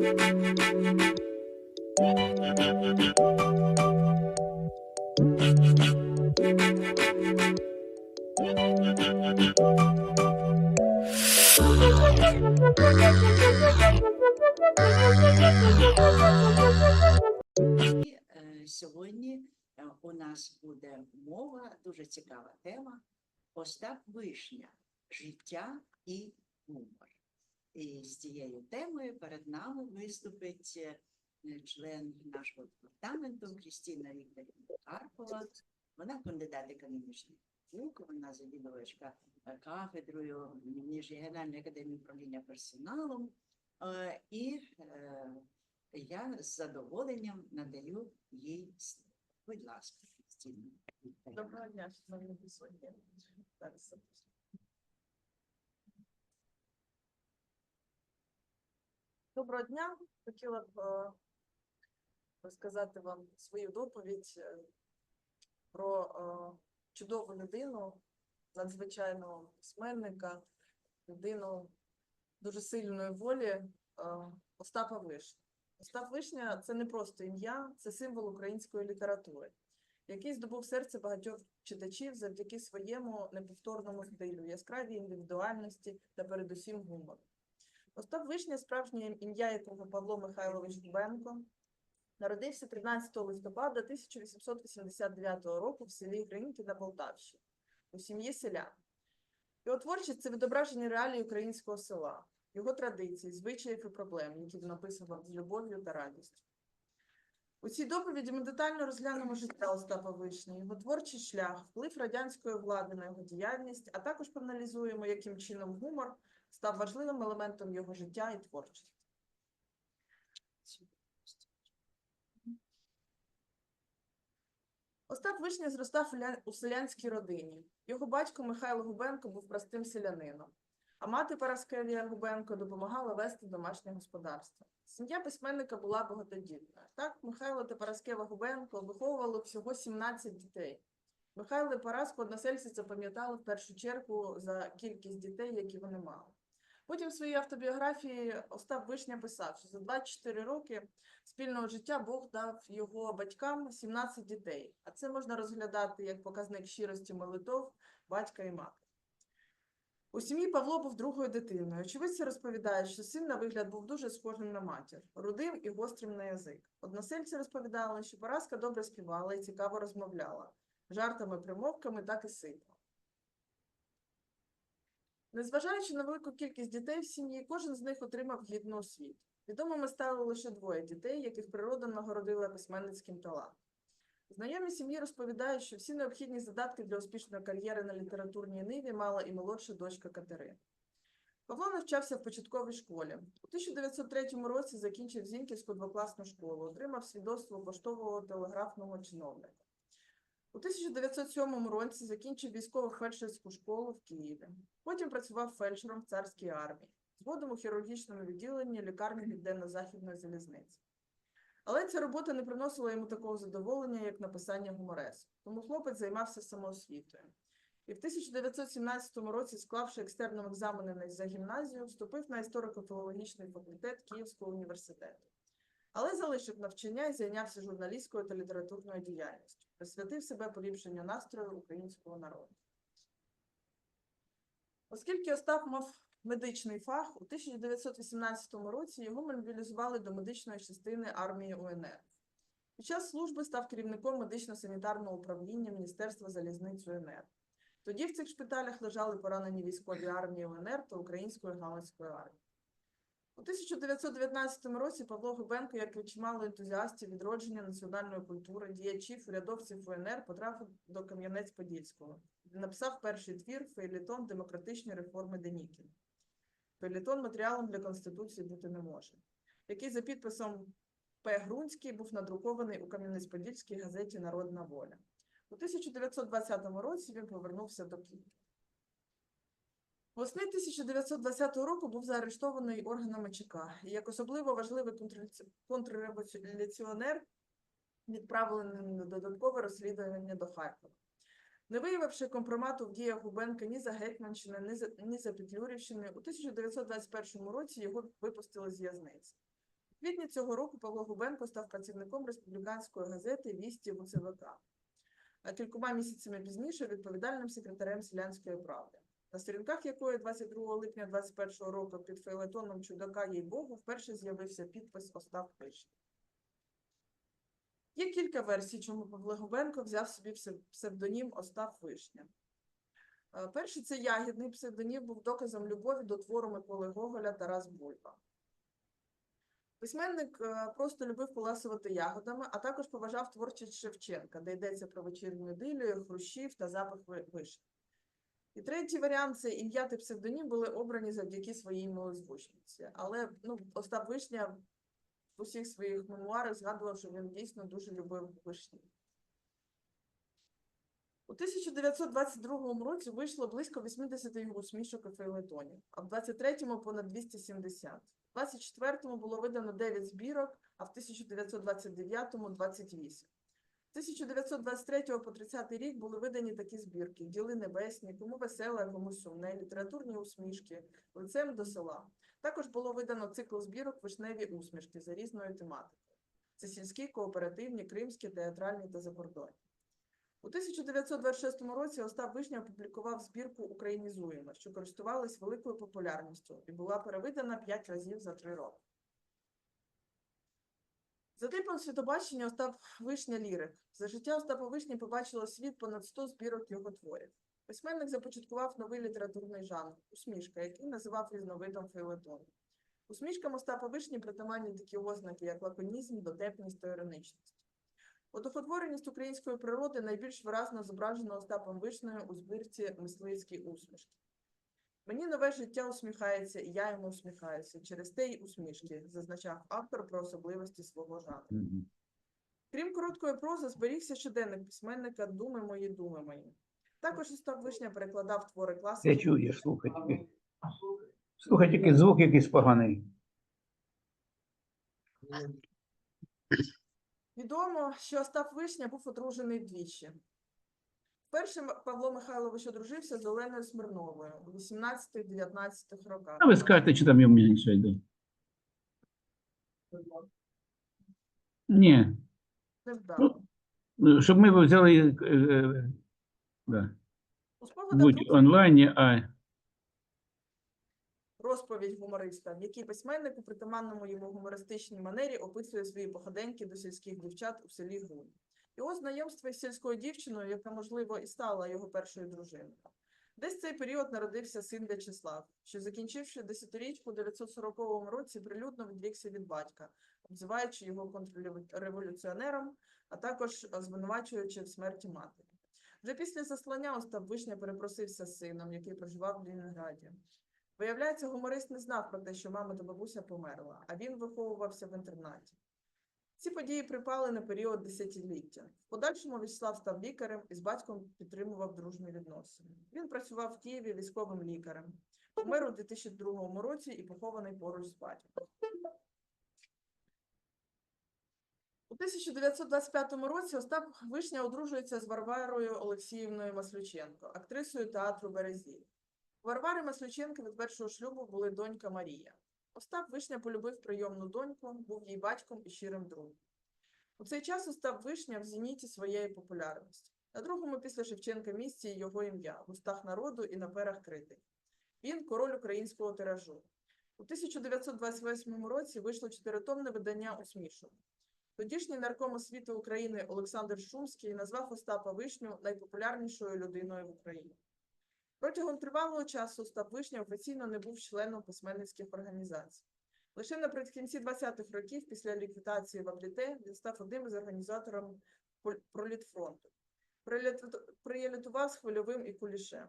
Е, сьогодні е, у нас буде мова, дуже цікава тема Остап Вишня життя і гумор. І з цією темою перед нами виступить е, член нашого департаменту Крістіна Вікторівна Карпова. Вона кандидат економічних наук, вона завідувачка е, кафедрою Міжрегіональної академії управління персоналом. Е, І я з задоволенням надаю їй слово. Будь ласка, Крістіна. Доброго дня, шановні присутні. Зараз запишу. Доброго дня. Хотіла б е, розказати вам свою доповідь е, про е, чудову людину, надзвичайного письменника, людину дуже сильної волі Остапа Вишня. Остап Вишня це не просто ім'я, це символ української літератури який здобув серце багатьох читачів завдяки своєму неповторному стилю, яскравій індивідуальності та передусім гумору. Остап Вишня, справжнє ім'я якого Павло Михайлович Губенко, народився 13 листопада 1889 року в селі Гриньки на Полтавщині у сім'ї селян. Його творчість це відображення реалій українського села, його традицій, звичаїв і проблем, які він описував з любов'ю та радістю. У цій доповіді ми детально розглянемо життя Остапа Вишні, його творчий шлях, вплив радянської влади на його діяльність, а також проаналізуємо, яким чином гумор став важливим елементом його життя і творчості. Остап Вишня зростав у селянській родині. Його батько Михайло Губенко був простим селянином, а мати Параскевія Губенко допомагала вести домашнє господарство. Сім'я письменника була багатодітна. Так, Михайло та Параскева Губенко виховували всього 17 дітей. Михайло і Параску односельці запам'ятали в першу чергу за кількість дітей, які вони мали. Потім в своїй автобіографії Остап Вишня писав, що за 24 роки спільного життя Бог дав його батькам 17 дітей, а це можна розглядати як показник щирості молитов батька і матері. У сім'ї Павло був другою дитиною. Очевидці розповідають, що син на вигляд був дуже схожим на матір, рудим і гострим на язик. Односельці розповідали, що Параска добре співала і цікаво розмовляла, жартами, примовками, так і сипла. Незважаючи на велику кількість дітей в сім'ї, кожен з них отримав гідну освіту. Відомими стали лише двоє дітей, яких природа нагородила письменницьким талантом. Знайомі сім'ї розповідають, що всі необхідні задатки для успішної кар'єри на літературній ниві мала і молодша дочка Катерина. Павло навчався в початковій школі. У 1903 році закінчив Зіньківську двокласну школу, отримав свідоцтво поштового телеграфного чиновника. У 1907 році закінчив військово фельдшерську школу в Києві. Потім працював фельдшером в царській армії, згодом у хірургічному відділенні лікарні Південно-Західної залізниці. Але ця робота не приносила йому такого задоволення, як написання гуморесу. Тому хлопець займався самоосвітою. І в 1917 році, склавши екстерном екзамени за гімназію, вступив на історико-філологічний факультет Київського університету. Але залишив навчання і зайнявся журналістською та літературною діяльністю, присвятив себе поліпшенню настрою українського народу. Оскільки Остап мав медичний фах, у 1918 році його мобілізували до медичної частини армії УНР. Під час служби став керівником медично-санітарного управління Міністерства залізниць УНР. Тоді в цих шпиталях лежали поранені військові армії УНР та Української галицької армії. У 1919 році Павло Губенко, як і чимало ентузіастів відродження національної культури, діячів, урядовців УНР, потрапив до Кам'янець-Подільського, де написав перший твір Фейлітон демократичні реформи Денікіна. Фейлітон матеріалом для Конституції бути не може, який за підписом П. Грунський був надрукований у Кам'янець-Подільській газеті Народна воля. У 1920 році він повернувся до Києва. Восени 1920 року був заарештований органами ЧК як особливо важливий контрреволюці- контрреволюціонер відправлений на додаткове розслідування до Харкова. Не виявивши компромату в діях Губенка ні за Гетьманщини, ні за, ні за Петлюрівщини, у 1921 році його випустили з в'язниці. В квітні цього року Павло Губенко став працівником республіканської газети Вісті УЦВК, а кількома місяцями пізніше відповідальним секретарем селянської правди, на сторінках якої 22 липня 2021 року під фейлетоном чудака їй Богу вперше з'явився підпис Остап Вишня. Є кілька версій, чому Павло Губенко взяв собі псевдонім Остап Вишня. Е, Перший це ягідний псевдонім був доказом любові до твору Миколи Гоголя Тарас Бульба. Письменник е, просто любив поласувати ягодами, а також поважав творчість Шевченка, де йдеться про вечірню ідилію, хрущів та запах ви- вишні. І третій варіант це ім'я та псевдонім були обрані завдяки своїй милозвучниці. Але ну, Остап Вишня в усіх своїх мемуарах згадував, що він дійсно дуже любив вишні. У 1922 році вийшло близько 80 його усмішок і фейлетонів, а в 23-му понад 270. В 24-му було видано 9 збірок, а в 1929-му 28. З 1923 по 30 рік були видані такі збірки: Діли небесні, кому веселе, а кому сумне, літературні усмішки, лицем до села. Також було видано цикл збірок Вишневі усмішки за різною тематикою. Це сільські, кооперативні, кримські, театральні та закордонні. У 1926 році Остап Вишня опублікував збірку Українізуємо, що користувалась великою популярністю і була перевидана 5 разів за 3 роки. За типом світобачення Остап Вишня лірик. За життя Остапа Вишні побачило світ понад 100 збірок його творів. Письменник започаткував новий літературний жанр усмішка, який називав різновидом фейлетону. Усмішкам Остапа Вишні притаманні такі ознаки, як лаконізм, дотепність та іронічність. Одухотвореність української природи найбільш виразно зображена Остапом Вишнею у збірці Мисливські усмішки. Мені нове життя усміхається, і я йому усміхаюся. Через те й усмішки, зазначав автор про особливості свого жанру. Крім короткої прози, зберігся щоденник письменника Думи мої, думи мої. Також Остап Вишня перекладав твори Я класиків. чую, слухай тільки. Слухай тільки звук якийсь поганий. Відомо, що Остап Вишня був одружений двічі. Вперше М- Павло Михайлович одружився з Оленою Смирновою у 18-19 роках. А ви скажете, чи там йому інше йде? Ні. Невдало. Ну, Щоб ми взяли е, е, да, У спогадах будь друзів онлайні, а розповідь гумориста, в якій письменник у притаманному йому гумористичній манері описує свої походеньки до сільських дівчат у селі Гунь. Його знайомство із сільською дівчиною, яка, можливо, і стала його першою дружиною. Десь в цей період народився син В'ячеслав, що, закінчивши десятирічку у 940 році, прилюдно відрікся від батька, обзиваючи його контрреволюціонером, а також звинувачуючи в смерті матері. Вже після заслання Остап Вишня перепросився з сином, який проживав в Лінінграді. Виявляється, гуморист не знав про те, що мама та бабуся померла, а він виховувався в інтернаті. Ці події припали на період десятиліття. В подальшому Вячеслав став лікарем і з батьком підтримував дружні відносини. Він працював в Києві військовим лікарем. Помер у 2002 році і похований поруч з батьком. У 1925 році Остап Вишня одружується з Варварою Олексіївною Маслюченко, актрисою театру Березіль. Варвари Маслюченко від першого шлюбу були донька Марія. Остап Вишня полюбив прийомну доньку, був їй батьком і щирим другом. У цей час Остап Вишня в зеніті своєї популярності. На другому після Шевченка місці його ім'я в устах народу і на перах критик. Він король українського тиражу. У 1928 році вийшло чотиритомне видання усмішок. Тодішній нарком освіти України Олександр Шумський назвав Остапа Вишню найпопулярнішою людиною в Україні. Протягом тривалого часу Остап Вишня офіційно не був членом письменницьких організацій. Лише наприкінці 20-х років, після ліквідації в Абліте, він став одним із організаторів пролітфронту. Проліт- з хвильовим і кулішем.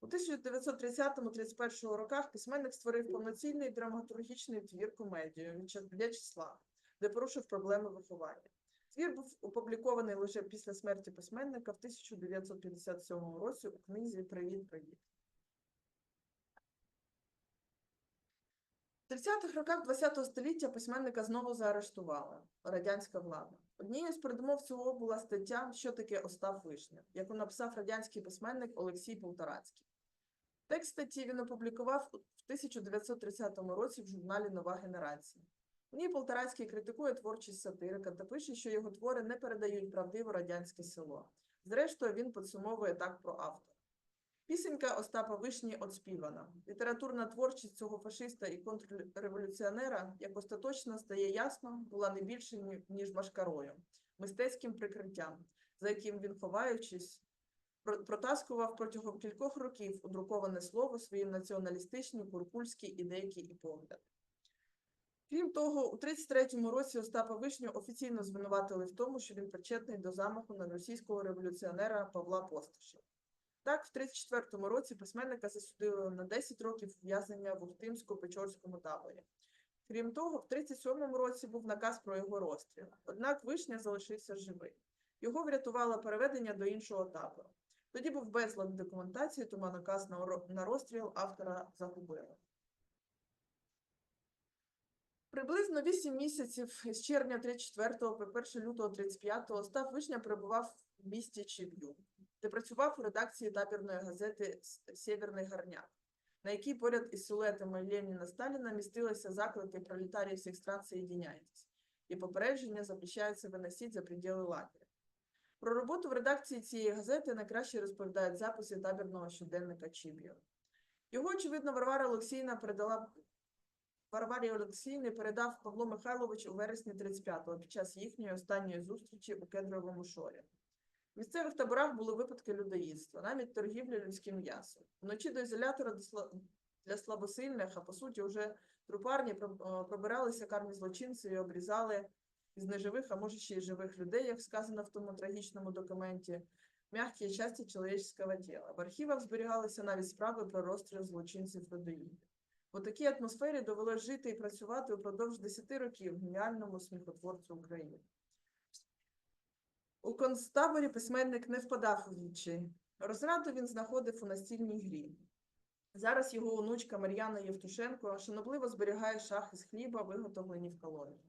У 1930-31 роках письменник створив повноцінний драматургічний твір комедію «В'яче- В'ячеслав, де порушив проблеми виховання. Твір був опублікований лише після смерті письменника в 1957 році у книзі Привіт, привіт. В 30-х роках ХХ століття письменника знову заарештувала радянська влада. Однією з передумов цього була стаття Що таке Остап Вишня, яку написав радянський письменник Олексій Полторацький. Текст статті він опублікував у 1930 році в журналі Нова генерація. У ній Полторацький критикує творчість сатирика та пише, що його твори не передають правдиво радянське село. Зрештою, він підсумовує так про автора. Пісенька Остапа Вишні отспівана. Літературна творчість цього фашиста і контрреволюціонера, як остаточно стає ясно, була не більше, ніж машкарою, мистецьким прикриттям, за яким він, ховаючись, протаскував протягом кількох років у друковане слово свої націоналістичні, куркульські ідейки і погляди. Крім того, у 33-му році Остапа Вишню офіційно звинуватили в тому, що він причетний до замаху на російського революціонера Павла Посташа. Так, в 34-му році письменника засудили на 10 років ув'язнення в Ухтимсько-Печорському таборі. Крім того, в 37-му році був наказ про його розстріл. Однак Вишня залишився живий. Його врятувало переведення до іншого табору. Тоді був безлад документації, тому наказ на розстріл автора загубили. Приблизно 8 місяців з червня 34 по 1 лютого 35 Остап Вишня перебував в місті Чиб'ю, де працював у редакції табірної газети «С- Сєвєрний Гарняк, на якій поряд із силуетами Леніна Сталіна містилися заклики пролетарів всіх стран «Соєдиняйтесь» і попередження запрещається виносити за пределы лагеря. Про роботу в редакції цієї газети найкраще розповідають записи табірного щоденника Чіб'ю. Його, очевидно, Варвара Олексіївна передала Варварі Олексіївні передав Павло Михайлович у вересні 35-го під час їхньої останньої зустрічі у Кедровому шорі. В місцевих таборах були випадки людоїдства, навіть торгівлі людським м'ясом. Вночі до ізолятора для слабосильних, а по суті, вже трупарні пробиралися карні злочинці і обрізали із неживих, а може ще й живих людей, як сказано в тому трагічному документі, м'які часті чоловічського тіла. В архівах зберігалися навіть справи про розстріл злочинців людоїдів. У такій атмосфері довелось жити і працювати упродовж 10 років геніальному сміхотворцю України. У концтаборі письменник не впадав у відчай. Розраду він знаходив у настільній грі. Зараз його онучка Мар'яна Євтушенко шанобливо зберігає шахи з хліба, виготовлені в колонії.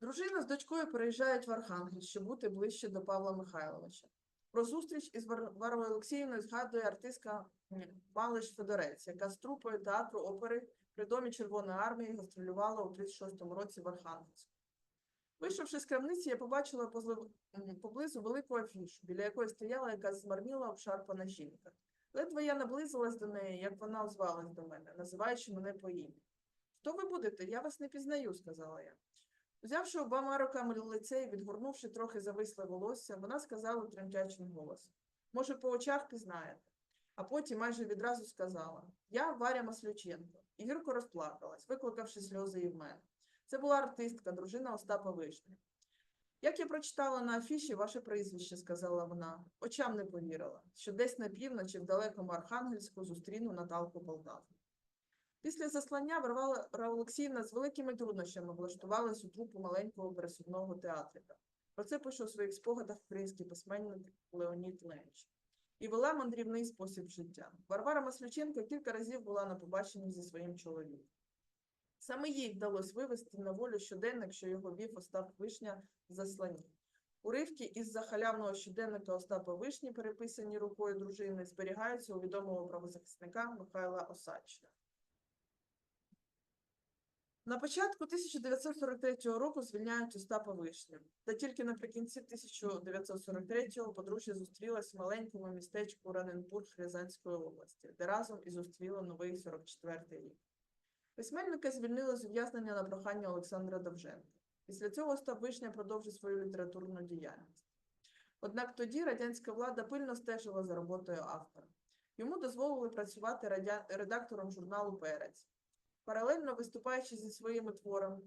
Дружина з дочкою переїжджають в Архангельськ, щоб бути ближче до Павла Михайловича. Про зустріч із Вар- Варварою Олексіївною згадує артистка Малиш Федорець, яка з трупою театру опери при домі Червоної армії гастролювала у 36-му році в Архангельську. Вийшовши з крамниці, я побачила поблизу велику афішу, біля якої стояла якась змарніла обшарпана жінка. Ледве я наблизилась до неї, як вона озвалась до мене, називаючи мене по ім'ю. Хто ви будете? Я вас не пізнаю, сказала я. Взявши обома руками лице і відгорнувши трохи зависле волосся, вона сказала тремтячим голосом. Може, по очах пізнаєте? А потім майже відразу сказала: Я Варя Маслюченко. І гірко розплакалась, викликавши сльози і в мене. Це була артистка, дружина Остапа Вишні. Як я прочитала на афіші ваше прізвище, сказала вона, очам не повірила, що десь на півночі в далекому Архангельську зустріну Наталку Полтаву. Після заслання Варвара Олексіївна з великими труднощами влаштувалась у трупу маленького пересувного театрика. Про це пише у своїх спогадах український письменник Леонід Ленч. І вела мандрівний спосіб життя. Варвара Маслюченко кілька разів була на побаченні зі своїм чоловіком. Саме їй вдалося вивести на волю щоденник, що його вів Остап Вишня в засланні. Уривки із захалявного щоденника Остапа Вишні, переписані рукою дружини, зберігаються у відомого правозахисника Михайла Осадчика. На початку 1943 року звільняють Остапа Вишню, та тільки наприкінці 1943-го подружжя зустрілась в маленькому містечку Раненбург Рязанської області, де разом і зустріли новий 44-й рік. Письменника звільнили з ув'язнення на прохання Олександра Довженка. Після цього Остап Вишня продовжив свою літературну діяльність. Однак тоді радянська влада пильно стежила за роботою автора. Йому дозволили працювати редактором журналу Перець. Паралельно виступаючи зі своїми творами,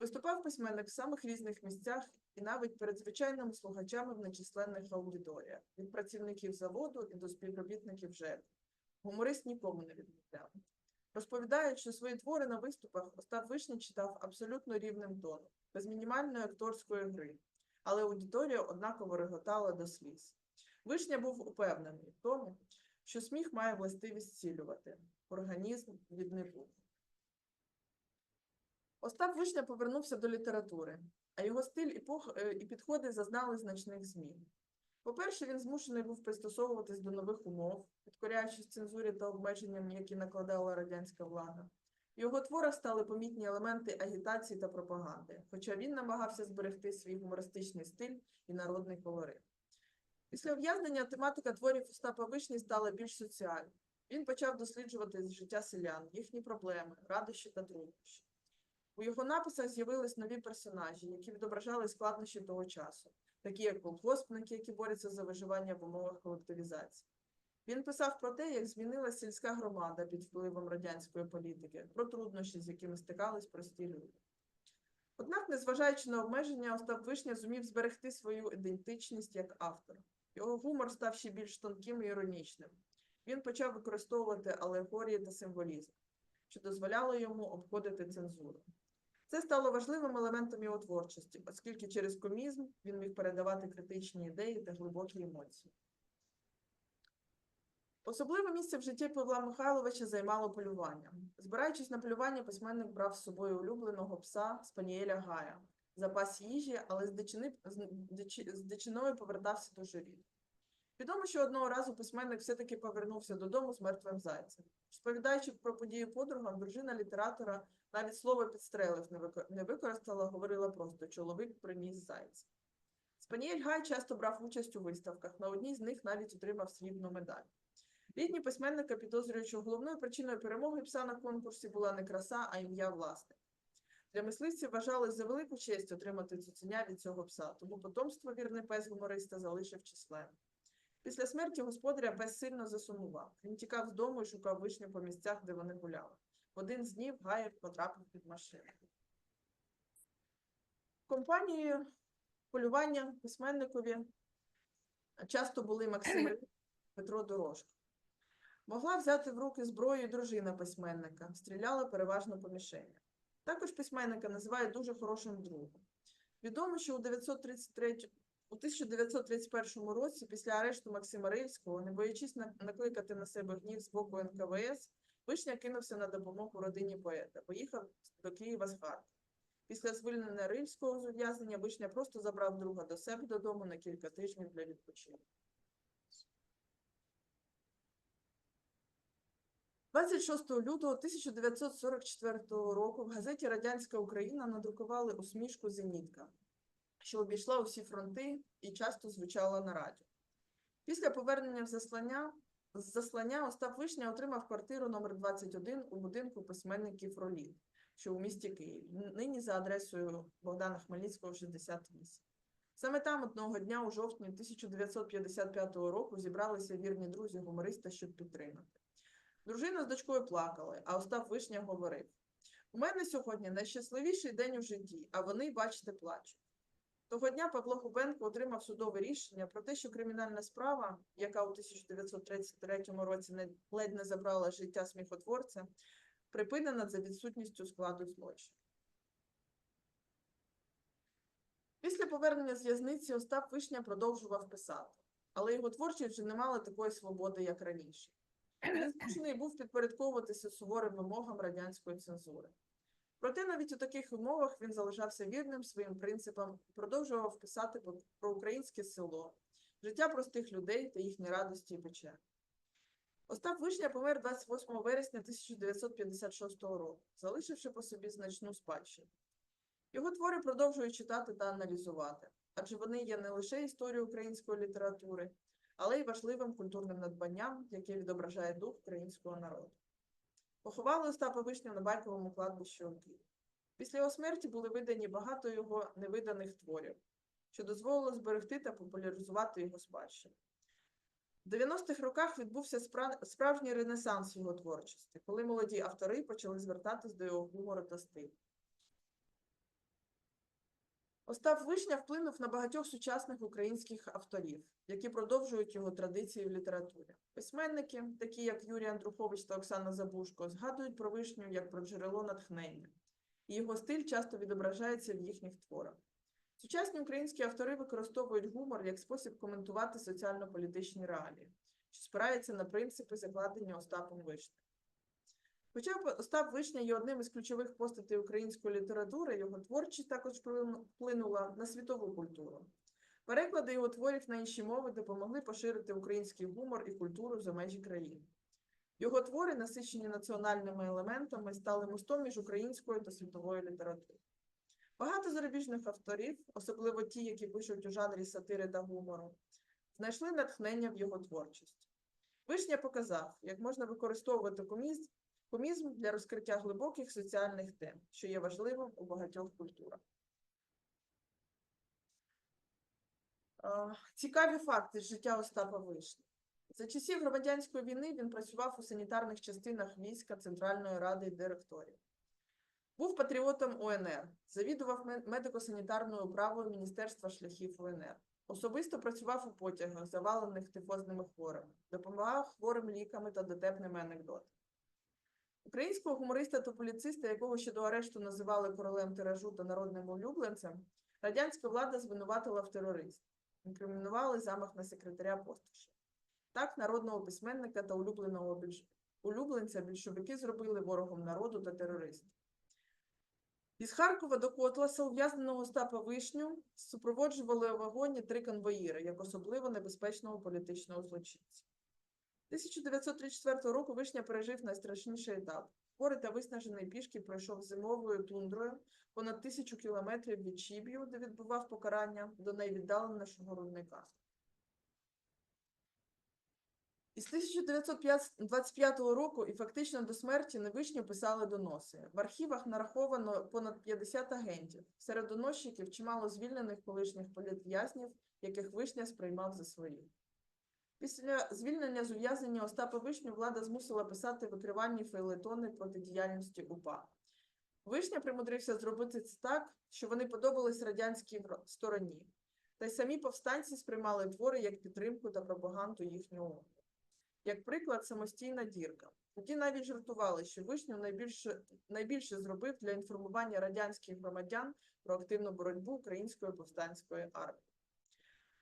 виступав письменник в самих різних місцях і навіть перед звичайними слухачами в нечисленних аудиторіях, від працівників заводу і до співробітників ЖЕК. Гуморист нікому не відмовляв. Розповідають, що свої твори на виступах Остап Вишня читав абсолютно рівним тоном, без мінімальної акторської гри, але аудиторія однаково реготала до сліз. Вишня був упевнений в тому, що сміх має властивість зцілювати організм від недуг. Остап Вишня повернувся до літератури, а його стиль е, і підходи зазнали значних змін. По-перше, він змушений був пристосовуватись до нових умов, підкоряючись цензурі та обмеженням, які накладала радянська влада. В його творах стали помітні елементи агітації та пропаганди, хоча він намагався зберегти свій гумористичний стиль і народний колорит. Після ув'язнення тематика творів Остапа Вишні стала більш соціальною. Він почав досліджувати життя селян, їхні проблеми, радощі та труднощі. У його написах з'явились нові персонажі, які відображали складнощі того часу, такі як колгоспники, які борються за виживання в умовах колективізації. Він писав про те, як змінилася сільська громада під впливом радянської політики, про труднощі, з якими стикались прості люди. Однак, незважаючи на обмеження, Остап Вишня зумів зберегти свою ідентичність як автор. Його гумор став ще більш тонким і іронічним. Він почав використовувати алегорії та символізм, що дозволяло йому обходити цензуру. Це стало важливим елементом його творчості, оскільки через комізм він міг передавати критичні ідеї та глибокі емоції. Особливе місце в житті Павла Михайловича займало полювання. Збираючись на полювання, письменник брав з собою улюбленого пса Спанієля Гая, запас їжі, але з, дичини, з, дичи- з дичиною повертався дуже рідко. Відомо, що одного разу письменник все-таки повернувся додому з мертвим зайцем. Розповідаючи про події подругам, дружина літератора навіть слово підстрелив не використала, говорила просто чоловік приніс зайця. Спанієль Гай часто брав участь у виставках, на одній з них навіть отримав срібну медаль. Рідні письменника підозрюють, що головною причиною перемоги пса на конкурсі була не краса, а ім'я власне. Для мисливців вважали за велику честь отримати цуценя від цього пса, тому потомство вірний пес гумориста залишив численне. Після смерті господаря пес сильно засумував. Він тікав з дому і шукав вишню по місцях, де вони гуляли. В один з днів Гаєр потрапив під машину. Компанією полювання письменникові часто були Максим Петро Дорожко. Могла взяти в руки зброю дружина письменника, стріляла переважно по мішенях. Також письменника називають дуже хорошим другом. Відомо, що у 933 у 1931 році, після арешту Максима Рильського, не боячись накликати на себе гнів з боку НКВС, Вишня кинувся на допомогу родині поета, поїхав до Києва з Харкова. Після звільнення Рильського з ув'язнення Вишня просто забрав друга до себе додому на кілька тижнів для відпочинку. 26 лютого 1944 року в газеті Радянська Україна надрукували усмішку Зенітка, що обійшла усі фронти і часто звучала на радіо. Після повернення в заслання з заслання Остап Вишня отримав квартиру номер 21 у будинку письменників Роліт, що у місті Києві, нині за адресою Богдана Хмельницького, 68. Саме там одного дня у жовтні 1955 року зібралися вірні друзі гумориста, щоб підтримати. Дружина з дочкою плакали, а Остап Вишня говорив: У мене сьогодні найщасливіший день у житті, а вони, бачите, плачуть. Того дня Павло Губенко отримав судове рішення про те, що кримінальна справа, яка у 1933 році ледь не забрала життя сміхотворця, припинена за відсутністю складу злочину. Після повернення з в'язниці Остап Вишня продовжував писати, але його творчість вже не мала такої свободи, як раніше. Він змушений був підпорядковуватися суворим вимогам радянської цензури. Проте навіть у таких умовах він залишався вірним своїм принципам продовжував писати про- українське село, життя простих людей та їхні радості і печалі. Остап Вишня помер 28 вересня 1956 року, залишивши по собі значну спадщину. Його твори продовжують читати та аналізувати, адже вони є не лише історією української літератури, але й важливим культурним надбанням, яке відображає дух українського народу. Поховали Остапа Вишню на Байковому кладбищі у Києві. Після його смерті були видані багато його невиданих творів, що дозволило зберегти та популяризувати його спадщину. В 90-х роках відбувся справжній ренесанс його творчості, коли молоді автори почали звертатись до його гумору та стилю. Остап Вишня вплинув на багатьох сучасних українських авторів, які продовжують його традиції в літературі. Письменники, такі як Юрій Андрухович та Оксана Забушко, згадують про вишню як про джерело натхнення, і його стиль часто відображається в їхніх творах. Сучасні українські автори використовують гумор як спосіб коментувати соціально-політичні реалії, що спирається на принципи, закладені Остапом Вишнею. Хоча Остап Вишня є одним із ключових постатей української літератури, його творчість також вплинула на світову культуру. Переклади його творів на інші мови допомогли поширити український гумор і культуру за межі країни. Його твори, насичені національними елементами, стали мостом між українською та світовою літературою. Багато зарубіжних авторів, особливо ті, які пишуть у жанрі сатири та гумору, знайшли натхнення в його творчості. Вишня показав, як можна використовувати комізм, комізм для розкриття глибоких соціальних тем, що є важливим у багатьох культурах. Цікаві факти з життя Остапа Вишні. За часів громадянської війни він працював у санітарних частинах війська Центральної ради директорів. Був патріотом УНР, завідував медико-санітарною управою Міністерства шляхів УНР. Особисто працював у потягах, завалених тифозними хворими, допомагав хворим ліками та дотепними анекдотами. Українського гумориста та публіциста, якого ще до арешту називали королем тиражу та народним улюбленцем, радянська влада звинуватила в тероризмі, інкримінували замах на секретаря Посташа. Так, народного письменника та улюбленого більш... улюбленця більшовики зробили ворогом народу та терористів. Із Харкова до Котласа ув'язненого Остапа Вишню супроводжували у вагоні три конвоїри як особливо небезпечного політичного злочинця. 1934 року Вишня пережив найстрашніший етап. Хворий та виснажений пішки пройшов зимовою тундрою понад тисячу кілометрів від Чіб'ю, де відбував покарання, до найвіддаленішого рудника. Із 1925 року і фактично до смерті на Вишню писали доноси. В архівах нараховано понад 50 агентів. Серед доносчиків чимало звільнених колишніх політв'язнів, яких Вишня сприймав за своїх. Після звільнення з ув'язнення Остапа Вишню влада змусила писати викривальні фейлетони проти діяльності УПА. Вишня примудрився зробити це так, що вони подобались радянській стороні. Та й самі повстанці сприймали твори як підтримку та пропаганду їхнього. Як приклад, самостійна дірка. Тоді навіть жартували, що Вишню найбільше, найбільше зробив для інформування радянських громадян про активну боротьбу української повстанської армії.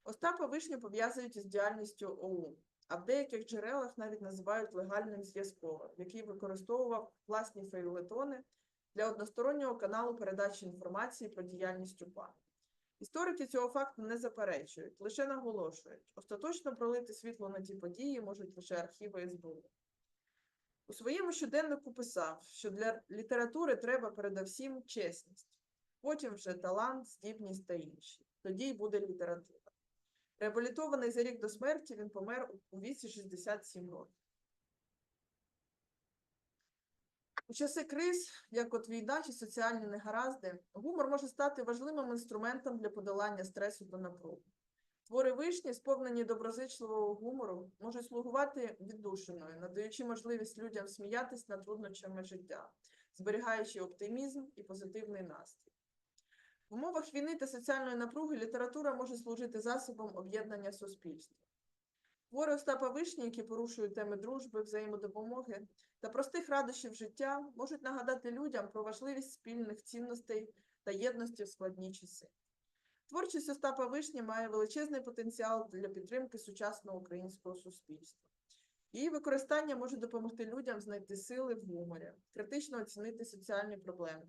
Остапа Вишню пов'язують із діяльністю ОУН, а в деяких джерелах навіть називають легальним зв'язковим, який використовував власні фейлетони для одностороннього каналу передачі інформації про діяльність УПА. Історики цього факту не заперечують, лише наголошують, остаточно пролити світло на ті події можуть лише архіви СБУ. У своєму щоденнику писав, що для літератури треба передовсім чесність, потім вже талант, здібність та інші. Тоді й буде література. Реабілітований за рік до смерті, він помер у віці 67 років. У часи криз, як от війна чи соціальні негаразди, гумор може стати важливим інструментом для подолання стресу та напруги. Твори вишні, сповнені доброзичливого гумору, можуть слугувати віддушиною, надаючи можливість людям сміятись над труднощами життя, зберігаючи оптимізм і позитивний настрій. В умовах війни та соціальної напруги література може служити засобом об'єднання суспільства. Твори Остапа Вишні, які порушують теми дружби, взаємодопомоги та простих радощів життя, можуть нагадати людям про важливість спільних цінностей та єдності в складні часи. Творчість Остапа Вишні має величезний потенціал для підтримки сучасного українського суспільства. Її використання може допомогти людям знайти сили в гуморі, критично оцінити соціальні проблеми,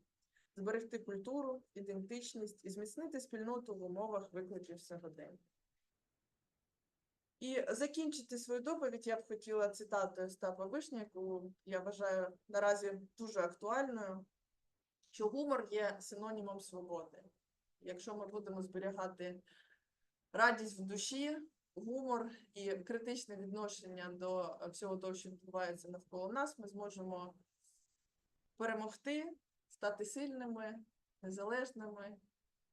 зберегти культуру, ідентичність і зміцнити спільноту в умовах викликів сьогодення. І закінчити свою доповідь я б хотіла цитатою Остапа Вишні, яку я вважаю наразі дуже актуальною, що гумор є синонімом свободи. Якщо ми будемо зберігати радість в душі, гумор і критичне відношення до всього того, що відбувається навколо нас, ми зможемо перемогти, стати сильними, незалежними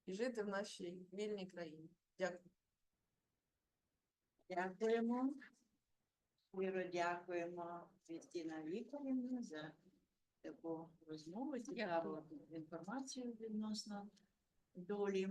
і жити в нашій вільній країні. Дякую. Дякуємо. Щиро дякуємо Вістіна Вікторівна за таку розмову, цікаву інформацію відносно долі